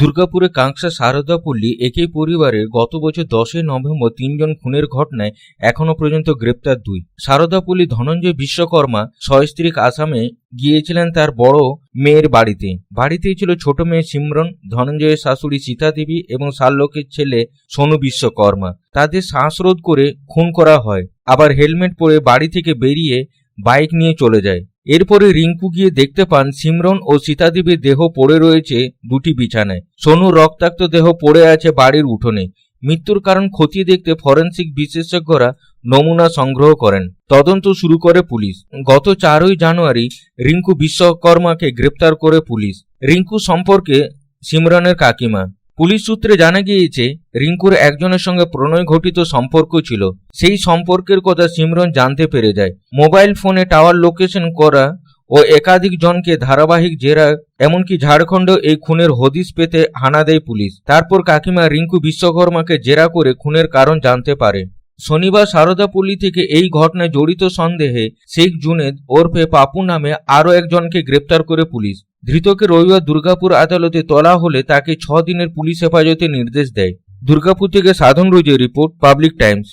দুর্গাপুরে কাংসা শারদাপল্লী একই পরিবারে গত বছর দশই নভেম্বর তিনজন খুনের ঘটনায় এখনও পর্যন্ত গ্রেপ্তার দুই। শারদাপল্লী ধনঞ্জয় বিশ্বকর্মা সস্ত্রীক আসামে গিয়েছিলেন তার বড় মেয়ের বাড়িতে। বাড়িতেই ছিল ছোট মেয়ে সিমরন, ধনঞ্জয়ের শাশুড়ি সীতা দেবী এবং শাল্যকের ছেলে সোনু বিশ্বকর্মা। তাদের শ্বাসরোধ করে খুন করা হয়। আবার হেলমেট পরে বাড়ি থেকে বেরিয়ে বাইক নিয়ে চলে যায়। এরপরে রিঙ্কু গিয়ে দেখতে পান সিমরন ও সীতাদেবীর দেহ পড়ে রয়েছে দুটি বিছানায়। সোনু রক্তাক্ত দেহ পড়ে আছে বাড়ির উঠোনে। মৃত্যুর কারণ খতিয়ে দেখতে ফরেনসিক বিশেষজ্ঞরা নমুনা সংগ্রহ করেন। তদন্ত শুরু করে পুলিশ। গত চারই জানুয়ারি রিঙ্কু বিশ্বকর্মাকে গ্রেপ্তার করে পুলিশ। রিঙ্কু সম্পর্কে সিমরনের কাকিমা। পুলিশ সূত্রে জানা গিয়েছে, রিঙ্কুর একজনের সঙ্গে প্রণয় ঘটিত সম্পর্ক ছিল। সেই সম্পর্কের কথা সিমরন জানতে পেরে যায়। মোবাইল ফোনে টাওয়ার লোকেশন করা ও একাধিক জনকে ধারাবাহিক জেরা, এমনকি ঝাড়খণ্ড এই খুনের হদিস পেতে হানা দেয় পুলিশ। তারপর কাকিমা রিঙ্কু বিশ্বকর্মাকে জেরা করে খুনের কারণ জানতে পারে। শনিবার সারদাপল্লী থেকে এই ঘটনায় জড়িত সন্দেহে শেখ জুনেদ ওরফে পাপু নামে আরও একজনকে গ্রেপ্তার করে পুলিশ। ধৃতকে রবিবার দুর্গাপুর আদালতে তোলা হলে তাকে ছ দিনের পুলিশ হেফাজতে নির্দেশ দেয়। দুর্গাপুর থেকে সাধন রুজের রিপোর্ট, পাবলিক টাইমস।